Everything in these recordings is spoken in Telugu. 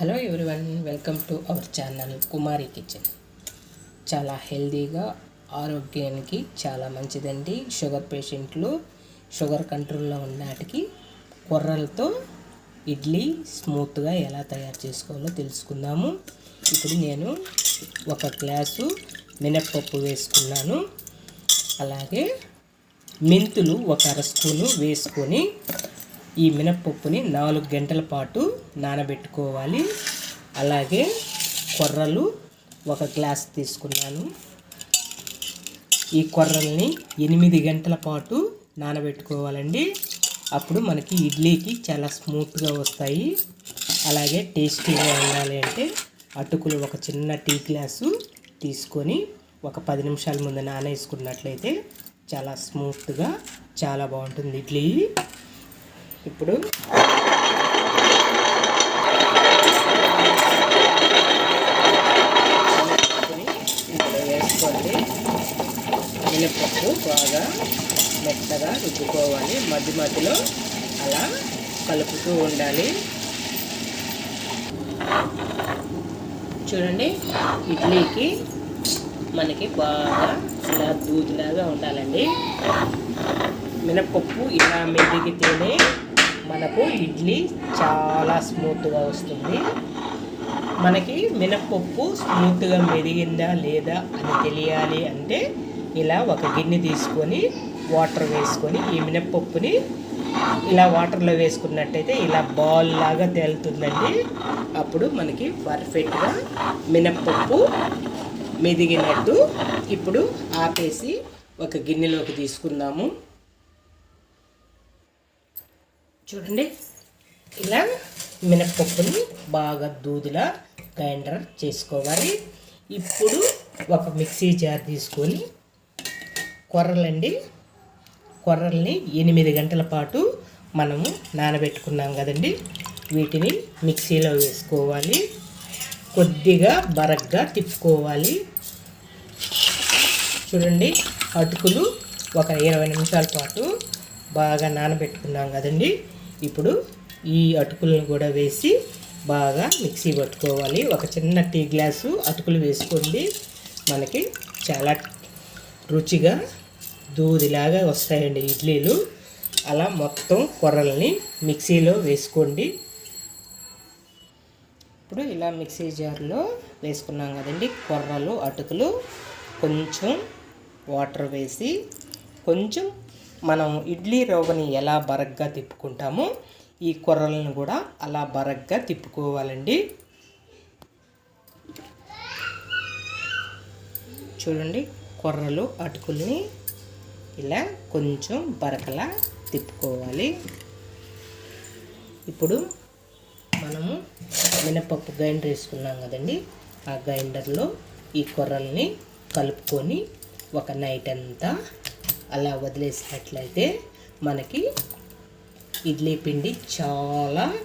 Hello everyone welcome to our channel Kumari kitchen. చాలా హెల్తీగా ఆరోగ్యానికి చాలా మంచిదండి. షుగర్ పేషెంట్లు షుగర్ కంట్రోల్లో ఉన్నటికి కొర్రలతో ఇడ్లీ స్మూత్గా ఎలా తయారు చేసుకోవాలో తెలుసుకుందాము. ఇప్పుడు నేను ఒక గ్లాసు మినప్పప్పు వేసుకున్నాను. అలాగే మెంతులు ఒక అర స్పూను వేసుకొని ఈ మినప్పప్పుని నాలుగు గంటల పాటు నానబెట్టుకోవాలి. అలాగే కొర్రలు ఒక గ్లాస్ తీసుకున్నాను. ఈ కొర్రల్ని ఎనిమిది గంటల పాటు నానబెట్టుకోవాలండి. అప్పుడు మనకి ఇడ్లీకి చాలా స్మూత్గా వస్తాయి. అలాగే టేస్టీగా ఉండాలి అంటే అటుకులు ఒక చిన్న టీ గ్లాసు తీసుకొని ఒక పది నిమిషాల ముందు నానేసుకున్నట్లయితే చాలా స్మూత్గా చాలా బాగుంటుంది ఇడ్లీ. ఇప్పుడు ఇందులో వేసుకోండి మినపప్పు బాగా మెత్తగా రుబ్బుకోవాలి. మధ్య మధ్యలో అలా కలుపుతూ ఉండాలి. చూడండి ఇడ్లీకి మనకి బాగా ఇలా దూదిలాగా ఉండాలండి. మినపప్పు ఇలా మెదిగితేనే మనకు ఇడ్లీ చాలా స్మూత్గా వస్తుంది. మనకి మినప్పప్పు స్మూత్గా మెదిగిందా లేదా అని తెలియాలి అంటే ఇలా ఒక గిన్నె తీసుకొని వాటర్ వేసుకొని ఈ మినపప్పుని ఇలా వాటర్లో వేసుకున్నట్టయితే ఇలా బాల్ లాగా తేలుతుందండి. అప్పుడు మనకి పర్ఫెక్ట్గా మినప్పప్పు మెదిగినట్టు ఇప్పుడు ఆపేసి ఒక గిన్నెలోకి తీసుకుందాము. చూడండి. ఇలా మినప్పప్పుని బాగా దూదిలా గ్రైండర్ చేసుకోవాలి. ఇప్పుడు ఒక మిక్సీ జార్ తీసుకొని కొర్రలండి. కొర్రల్ని ఎనిమిది గంటల పాటు మనము నానబెట్టుకున్నాం కదండి. వీటిని మిక్సీలో వేసుకోవాలి. కొద్దిగా బరగ్గా తిప్పుకోవాలి. చూడండి అటుకులు ఒక ఇరవై నిమిషాల పాటు బాగా నానబెట్టుకున్నాం కదండి. ఇప్పుడు ఈ అటుకులను కూడా వేసి బాగా మిక్సీ పట్టుకోవాలి. ఒక చిన్న టీ గ్లాసు అటుకులు వేసుకోండి. మనకి చాలా రుచిగా దూదిలాగా వస్తాయండి ఇడ్లీలు. అలా మొత్తం కొర్రల్ని మిక్సీలో వేసుకోండి. ఇప్పుడు ఇలా మిక్సీ జార్లో వేసుకున్నాం కదండి కొర్రలు అటుకులు. కొంచెం వాటర్ వేసి కొంచెం మనం ఇడ్లీ రవ్వని ఎలా బరగ్గా తిప్పుకుంటామో ఈ కొర్రలను కూడా అలా బరగ్గా తిప్పుకోవాలండి. చూడండి కొర్రలు అటుకుల్ని ఇలా కొంచెం బరకలా తిప్పుకోవాలి. ఇప్పుడు మనము మినపప్పు గ్రైండర్ వేసుకున్నాం కదండి ఆ గ్రైండర్లో ఈ కొర్రల్ని కలుపుకొని ఒక నైట్ అంతా అలా వదిలేసినట్లయితే మనకి ఇడ్లీ పిండి చాలా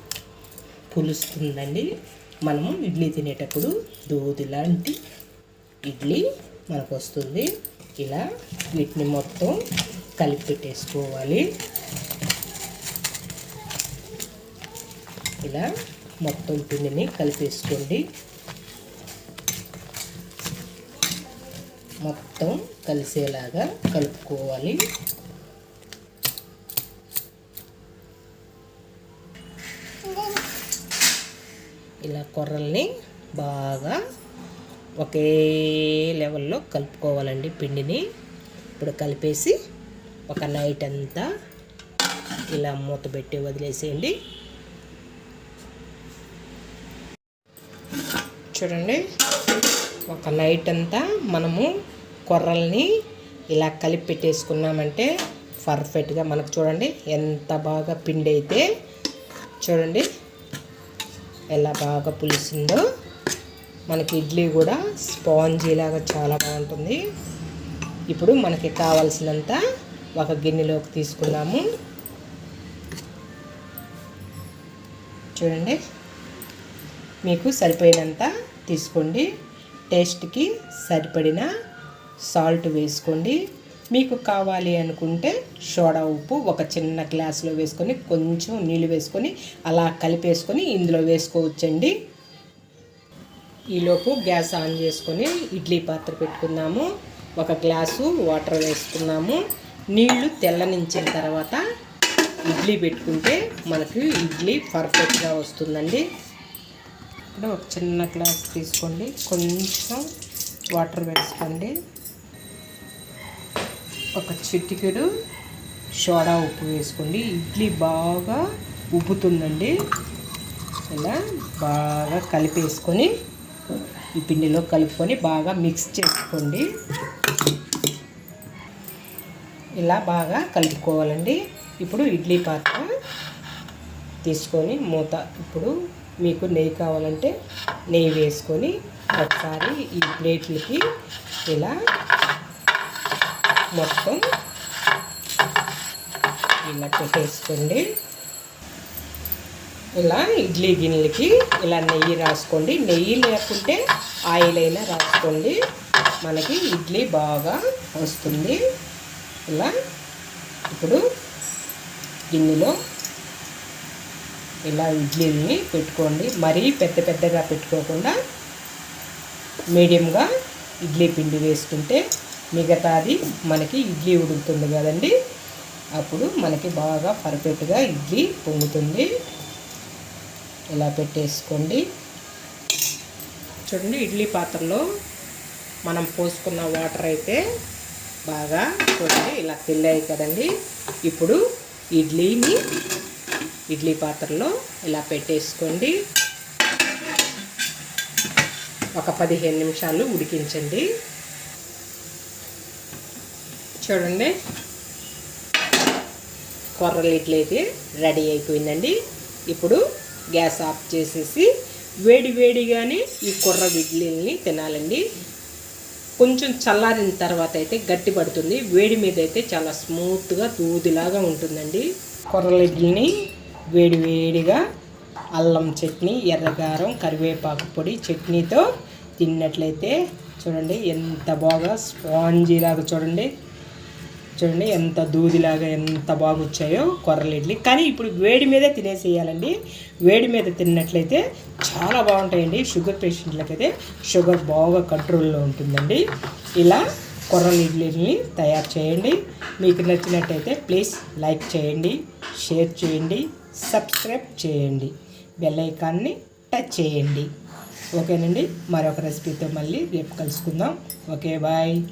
పులుస్తుందండి. మనము ఇడ్లీ తినేటప్పుడు దూది లాంటి ఇడ్లీ మనకు వస్తుంది ఇలా వీటిని మొత్తం కలిపి పెట్టేసుకోవాలి. ఇలా మొత్తం పిండిని కలిపేసుకోండి. మొత్తం కలిసేలాగా కలుపుకోవాలి. ఇలా కొర్రల్ని బాగా ఒకే లెవెల్లో కలుపుకోవాలండి పిండిని. ఇప్పుడు కలిపేసి ఒక నైట్ అంతా ఇలా మూత పెట్టి వదిలేసేయండి. చూడండి. ఒక నైట్ అంతా మనము కొర్రల్ని ఇలా కలిపి పెట్టేసుకున్నామంటే పర్ఫెక్ట్గా మనకు చూడండి ఎంత బాగా పిండి అయితే చూడండి ఎలా బాగా పులిసిందో. మనకి ఇడ్లీ కూడా స్పాంజీ లాగా చాలా బాగుంటుంది. ఇప్పుడు మనకి కావాల్సినంత ఒక గిన్నెలోకి తీసుకున్నాము. చూడండి మీకు సరిపోయినంత తీసుకోండి. టేస్ట్కి సరిపడిన సాల్ట్ వేసుకోండి. మీకు కావాలి అనుకుంటే సోడా ఉప్పు ఒక చిన్న గ్లాసులో వేసుకొని కొంచెం నీళ్ళు వేసుకొని అలా కలిపేసుకొని ఇందులో వేసుకోవచ్చండి. ఈలోపు గ్యాస్ ఆన్ చేసుకొని ఇడ్లీ పాత్ర పెట్టుకుందాము. ఒక గ్లాసు వాటర్ వేసుకున్నాము. నీళ్ళు తెల్లనించిన తర్వాత ఇడ్లీ పెట్టుకుంటే మనకు ఇడ్లీ పర్ఫెక్ట్గా వస్తుందండి. ఇప్పుడు ఒక చిన్న గ్లాస్ తీసుకోండి. కొంచెం వాటర్ వేసుకోండి. ఒక చిటికెడు సోడా ఉప్పు వేసుకోండి. ఇడ్లీ బాగా ఉబ్బుతుందండి. ఇలా బాగా కలిపేసుకొని ఈ పిండిలో కలుపుకొని బాగా మిక్స్ చేసుకోండి. ఇలా బాగా కలుపుకోవాలండి. ఇప్పుడు ఇడ్లీ పాత్ర తీసుకొని మూత ఇప్పుడు మీకు నెయ్యి కావాలంటే నెయ్యి వేసుకొని ఒకసారి ఈ ప్లేట్లకి ఇలా మొత్తం ఇలా పెట్టేసుకోండి. ఇలా ఇడ్లీ గిన్నెలకి ఇలా నెయ్యి రాసుకోండి. నెయ్యి లేకుంటే ఆయిల్ అయినా రాసుకోండి. మనకి ఇడ్లీ బాగా వస్తుంది. ఇలా ఇప్పుడు గిన్నెలో ఇలా ఇడ్లీని పెట్టుకోండి. మరీ పెద్ద పెద్దగా పెట్టుకోకుండా మీడియంగా ఇడ్లీ పిండి వేసుకుంటే మిగతాది మనకి ఇడ్లీ ఉడుకుతుంది కదండి. అప్పుడు మనకి బాగా పర్ఫెక్ట్గా ఇడ్లీ పొంగుతుంది. ఇలా పెట్టేసుకోండి. చూడండి ఇడ్లీ పాత్రలో మనం పోసుకున్న వాటర్ అయితే బాగా చూడండి ఇలా తెల్లాయి కదండి. ఇప్పుడు ఇడ్లీని ఇడ్లీ పాత్రలో ఇలా పెట్టేసుకోండి. ఒక పదిహేను నిమిషాలు ఉడికించండి. చూడండి. కొర్రలు ఇడ్లీ అయితే రెడీ అయిపోయిందండి. ఇప్పుడు గ్యాస్ ఆఫ్ చేసేసి వేడి వేడిగానే ఈ కొర్ర ఇడ్లీని తినాలండి. కొంచెం చల్లారిన తర్వాత అయితే గట్టి పడుతుంది. వేడి మీద అయితే చాలా స్మూత్గా దూదిలాగా ఉంటుందండి. కొర్రల ఇడ్లీని వేడివేడిగా అల్లం చట్నీ ఎర్రకారం కరివేపాకు పొడి చట్నీతో తిన్నట్లయితే చూడండి ఎంత బాగా స్పాంజీలాగా చూడండి. చూడండి ఎంత దూదిలాగా ఎంత బాగా వచ్చాయో కొర్రలు ఇడ్లీ. కానీ ఇప్పుడు వేడి మీదే తినేసేయాలండి. వేడి మీద తిన్నట్లయితే చాలా బాగుంటాయండి. షుగర్ పేషెంట్లకైతే షుగర్ బాగా కంట్రోల్లో ఉంటుందండి. ఇలా కొర్రల ఇడ్లీని తయారు చేయండి. మీకు నచ్చినట్టయితే ప్లీజ్ లైక్ చేయండి షేర్ చేయండి. సబ్స్క్రైబ్ చేయండి. బెల్ ఐకాన్ని టచ్ చేయండి. ఓకేనండి. మరొక రెసిపీతో మళ్ళీ రేపు కలుసుకుందాం. Okay bye.